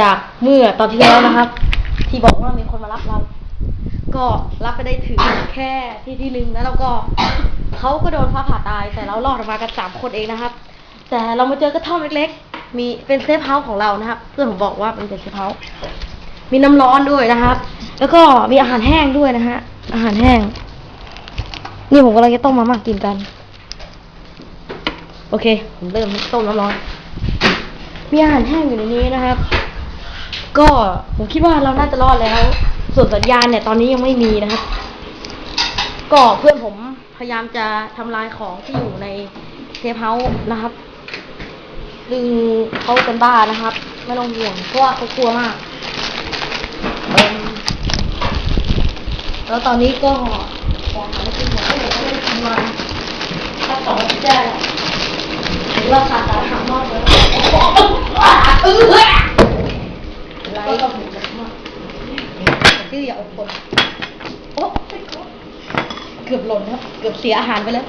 จากเมื่อตอนที่แล้วนะครับ ที่บอกว่ามีคนมารับเรา ก็รับไปได้ถึงแค่ที่ที่หนึ่งแล้วเราก็เขาก็โดนฟ้าผ่าตายแต่เรารอดออกมากันสามคนเองนะครับ แต่เรามาเจอกระท่อมเล็กๆ มีเป็นเซฟเฮาส์ของเรานะครับ เพื่อนผมบอกว่าเป็นเซฟเฮาส์มีน้ำร้อนด้วยนะครับ แล้วก็มีอาหารแห้งด้วยนะฮะอาหารแห้ง นี่ผมกำลังจะต้มมาม่ากินกัน โอเค ผมเริ่มต้มน้ำร้อนมีอาหารแห้งอยู่ในนี้นะครับ ก็ผมคิดว่าเราน่าจะรอดแล้ว ส่วนสัญญาณเนี่ยตอนนี้ยังไม่มีนะครับ ก็เพื่อนผมพยายามจะทำลายของที่อยู่ในเซฟเฮาส์นะครับซึ่งเขาเป็นบ้านะครับ ไม่ต้องห่วงเพราะว่าเขากลัวมาก แล้วตอนนี้ก็ของหาไม่กินหมดก็ไม่ได้ทำมันถ้าสองอาทิตย์ได้แล้วถึงเราขาดสารหามากเลย ก็ถึงจะมากชื่ออย่าอดทนโอ้เกือบหล่นครับเกือบเสียอาหารไปแล้ว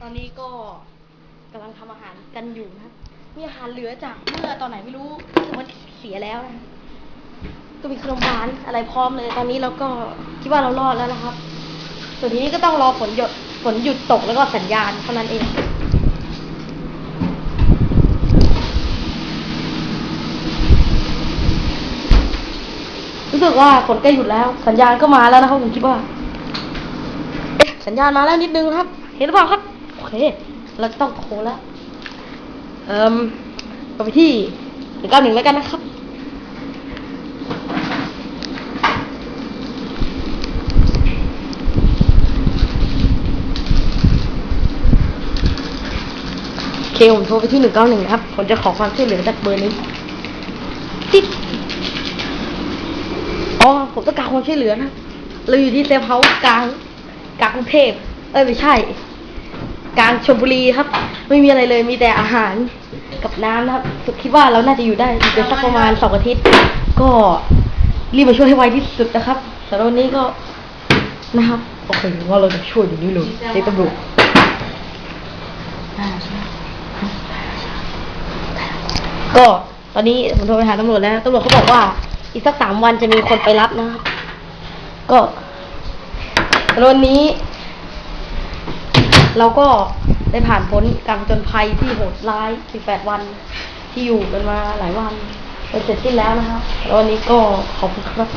ตอนนี้ก็กำลังทำอาหารกันอยู่นะมีอาหารเหลือจากเมื่อตอนไหนไม่รู้รู้สึกว่าเสียแล้วนะ ก็มีขนมหวานอะไรพร้อมเลย ตอนนี้เราก็คิดว่าเรารอดแล้วนะครับ ส่วนทีนี้ก็ต้องรอฝนหยดฝนหยุดตกแล้วก็สัญญาณเท่านั้นเองรู้สึกว่าฝนใกล้หยุดแล้ว สัญญาณก็มาแล้วนะครับผมคิดว่าเอ๊สัญญาณมาแล้วนิดนึงครับ เห็นหรือเปล่าครับโอเคเราจะต้องโทรแล้วเอ่มกลับไปที่หนึ่งเก้าหนึ่งแล้วกันนะครับ เคผมโทรไปที่หนึ่งเก้าหนึ่งครับ ผมจะขอความช่วยเหลือจากเบอร์นี้ติ๊ดอ๋อผมต้องการความช่วยเหลือนะเราอยู่ที่เซฟเฮาส์กลางกลางกรุงเทพเอ้ยไม่ใช่ กลางชลบุรีครับ ไม่มีอะไรเลยมีแต่อาหารกับน้ำนะครับคิดว่าเราน่าจะอยู่ได้อีกสักประมาณสองอาทิตย์ ก็รีบมาช่วยให้ไวที่สุดนะครับสำหรับวันนี้ก็นะครับโอเคว่าเราจะช่วยอยู่นี่เลยเรียกตำรวจ ก็ตอนนี้ผมโทรไปหาตำรวจแล้วตำรวจเขาบอกว่า อีกสักสามวันจะมีคนไปรับนะครับ ก็รวันนี้ เราก็ได้ผ่านพ้นการจนภัยที่โหดร้าย 18 วันที่อยู่กันมาหลายวันไปเสร็จสิ้นแล้วนะคะแล้ววันนี้ก็ขอบคุณครับ